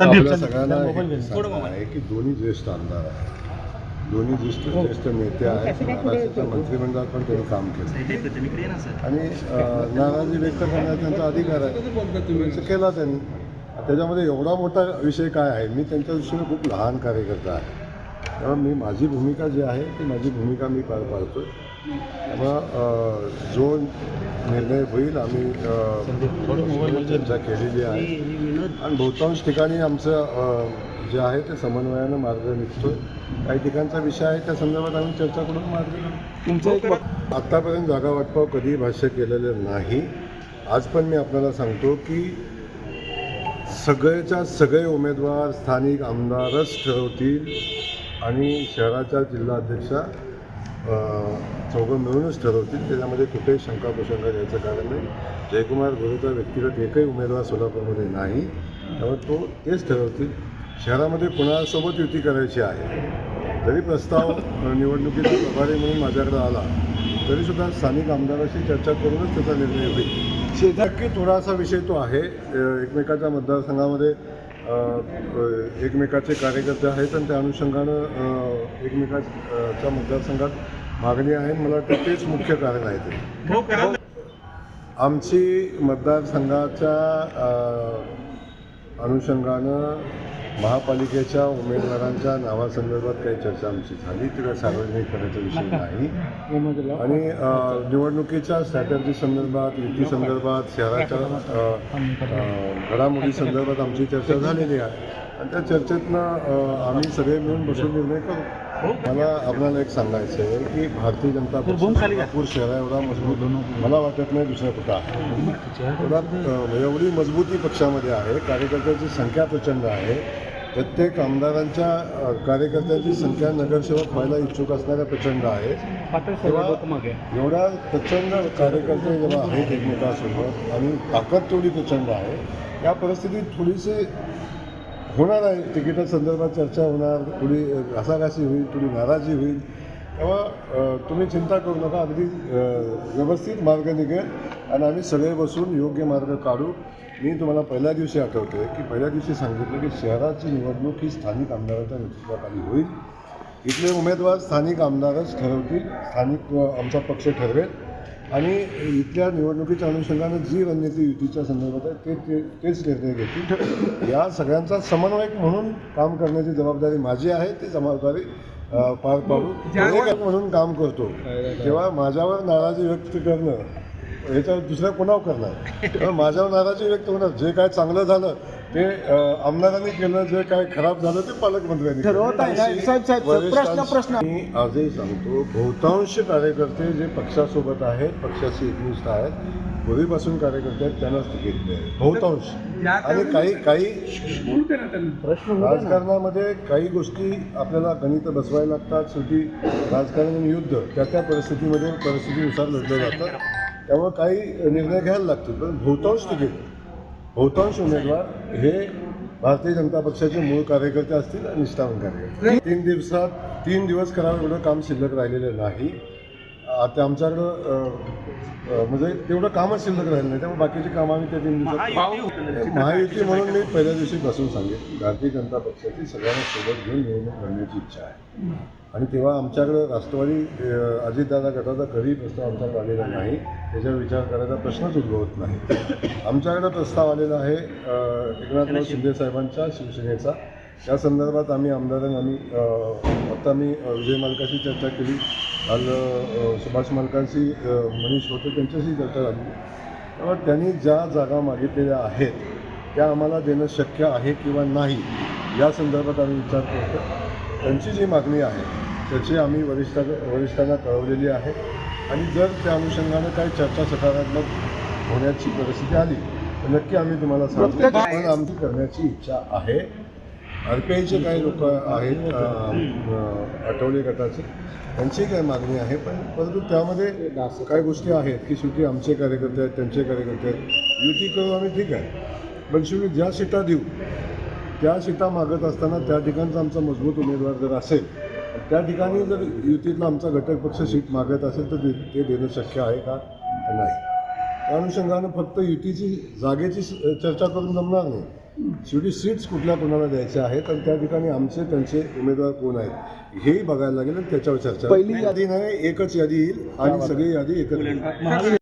आपल्या सगळ्यांना एक सांगणं आहे की दोन्ही ज्येष्ठ आमदार आहेत. दोन्ही ज्येष्ठ ज्येष्ठ नेते आहेत. महाराष्ट्राच्या मंत्रिमंडळात पण त्यांनी काम केलं. आणि नाराजी व्यक्त करण्याचा त्यांचा अधिकार आहे. केला त्यांनी. त्याच्यामध्ये एवढा मोठा विषय काय आहे? मी त्यांच्या दृष्टीने खूप लहान कार्यकर्ता आहे. तेव्हा मी माझी भूमिका जी आहे ती माझी भूमिका मी पार पाडतो मग जो निर्णय होईल आम्ही चर्चा केलेली आहे. आणि बहुतांश ठिकाणी आमचं जे आहे ते समन्वयानं मार्ग निघतो काही ठिकाणचा विषय आहे त्या संदर्भात आम्ही चर्चा करून मार्ग तुमचं आत्तापर्यंत जागा वाटपाव कधीही भाष्य केलेलं नाही. आज पण मी आपल्याला सांगतो की सगळेच्या सगळे उमेदवार स्थानिक आमदारच ठरवतील आणि शहराच्या जिल्हाध्यक्षा चौघं मिळूनच ठरवतील. त्याच्यामध्ये कुठेही शंका कुशंका द्यायचं कारण नाही. जयकुमार गुरुचा व्यक्तिगत एकही उमेदवार सोलापूरमध्ये नाही. त्यामुळे तो तेच ठरवतील. शहरामध्ये कुणासोबत युती करायची आहे? जरी प्रस्ताव निवडणुकीचा प्रभारी म्हणून माझ्याकडे आला तरीसुद्धा स्थानिक आमदाराशी चर्चा करूनच त्याचा निर्णय होईल. नक्की थोडासा विषय तो आहे. एकमेकाच्या मतदारसंघामध्ये एकमेकाचे कार्यकर्ते आहेत आणि त्या अनुषंगानं एकमेकाच्या मतदारसंघात मागणी आहे मला वाटतं तेच मुख्य कारण आहे ते. आमची मतदारसंघाच्या अनुषंगानं महापालिकेच्या उमेदवारांच्या नावासंदर्भात काही चर्चा आमची झाली. ती काही सार्वजनिक करायचा विषय नाही. आणि निवडणुकीच्या स्ट्रॅटर्जी संदर्भात युती संदर्भात शहराच्या घडामोडी संदर्भात आमची चर्चा झालेली आहे. आणि त्या चर्चेतनं आम्ही सगळे मिळून बसून निर्णय करू. मला आपल्याला एक सांगायचं आहे की भारतीय जनता पक्ष सोलापूर शहरा एवढा मजबूत मला वाटत नाही दुसरा कुठं आहे. एवढा अ, एवढी मजबूती पक्षामध्ये आहे कार्यकर्त्यांची संख्या प्रचंड आहे. प्रत्येक आमदारांच्या कार्यकर्त्यांची संख्या नगरसेवक व्हायला इच्छुक असणाऱ्या प्रचंड आहे तेव्हा एवढ्या प्रचंड कार्यकर्ते जेव्हा आहेत एकमेकांसोबत आणि ताकद तेवढी प्रचंड आहे या परिस्थितीत थोडीशी होणार आहे. तिकिटा संदर्भात चर्चा होणार थोडी घासाघासी होईल थोडी नाराजी होईल. तेव्हा तुम्ही चिंता करू नका. अगदी व्यवस्थित मार्ग निघेल आणि आम्ही सगळे बसून योग्य मार्ग काढू. मी तुम्हाला पहिल्या दिवशी आठवतोय की पहिल्या दिवशी सांगितलं की शहराची निवडणूक ही स्थानिक आमदाराच्या नेतृत्वाखाली होईल. इथले उमेदवार स्थानिक आमदारच ठरवतील स्थानिक आमचा पक्ष ठरवेल. आणि इथल्या निवडणुकीच्या अनुषंगानं जी रणनीती युतीच्या संदर्भात आहे ते ते तेच निर्णय घेतील. या सगळ्यांचा समन्वयक म्हणून काम करण्याची जबाबदारी माझी आहे ती जबाबदारी पार पाडू. म्हणून काम करतो. तेव्हा माझ्यावर नाराजी व्यक्त करणं ह्याच्यावर दुसऱ्या कोणावर करणार? माझ्यावर नाराजी व्यक्त होणार. जे काय चांगलं झालं ते आमदारांनी केलं जे काय खराब झालं ते पालकमंत्र्यांनी प्रश्न. मी आजही सांगतो बहुतांश कार्यकर्ते जे पक्षासोबत आहेत पक्षाशी एकनिष्ठ आहेत पूर्वीपासून कार्यकर्ते आहेत त्यांनाच तिकीट मिळेल. बहुतांश. आणि काही काही राजकारणामध्ये काही गोष्टी आपल्याला गणित बसवायला लागतात शेवटी राजकारण आणि युद्ध त्या त्या परिस्थितीमध्ये परिस्थितीनुसार लढलं जातं. त्यामुळे काही निर्णय घ्यायला लागतील पण बहुतांश तिकीट बहुतांश उमेदवार हे भारतीय जनता पक्षाचे मूळ कार्यकर्ते असतील आणि निष्ठावान कार्यकर्ते. तीन दिवसात तीन दिवस करावं एवढं काम शिल्लक राहिलेलं नाही. आता आमच्याकडं म्हणजे तेवढं कामच शिल्लक राहिलं नाही त्यामुळे बाकीची कामं आम्ही त्या तीन दिवसात महायुती म्हणून मी पहिल्या दिवशी बसून सांगेन भारतीय जनता पक्षाची सगळ्यांना सोबत घेऊन निवडणूक लढण्याची इच्छा आहे. आणि तेव्हा आमच्याकडं राष्ट्रवादी अजितदादा गटाचा कधी प्रस्ताव आमच्याकडे आलेला नाही त्याच्यावर विचार करायचा प्रश्नच उद्भवत नाही. आमच्याकडे प्रस्ताव आलेला आहे अ, एकनाथराव शिंदे साहेबांच्या शिवसेनेचा. त्या संदर्भात आम्ही आमदारांना आम्ही अ, आता मी विजय मालकाशी चर्चा केली. काल सुभाष मालकांशी मनीष होते त्यांच्याशी चर्चा झाली. तेव्हा त्यांनी ज्या जागा मागितलेल्या आहेत त्या आम्हाला देणं शक्य आहे किंवा नाही या संदर्भात आम्ही विचार करतो त्यांची जी मागणी आहे त्याची आम्ही वरिष्ठा वरिष्ठांना कळवलेली आहे. आणि जर त्या अनुषंगानं काही चर्चा सकारात्मक होण्याची परिस्थिती आली तर नक्की आम्ही तुम्हाला सांगू प्रत्येक- पण आमची करण्याची इच्छा आहे आर पी आयचे काही लोक आहेत आठवले गटाचे त्यांची काही मागणी आहे पण परंतु त्यामध्ये काही गोष्टी आहेत की शेवटी आमचे कार्यकर्ते आहेत त्यांचे कार्यकर्ते आहेत. युती करू आम्ही ठीक आहे पण शेवटी ज्या सीटा देऊ त्या सीटा मागत असताना त्या ठिकाणचा आमचा मजबूत उमेदवार जर असेल त्या ठिकाणी जर युतीतला आमचा घटक पक्ष सीट मागत असेल तर ते- ते देणं शक्य आहे का? नाही. त्या अनुषंगानं फक्त युतीची जागेची चर्चा करून जमणार नाही. शेवटी सीट्स कुठल्या कोणाला द्यायच्या आहेत आणि त्या ठिकाणी आमचे त्यांचे उमेदवार कोण आहेत हेही बघायला लागेल आणि त्याच्यावर चर्चा पहिली यादी नाही एकच यादी येईल आणि सगळी यादी एकत्र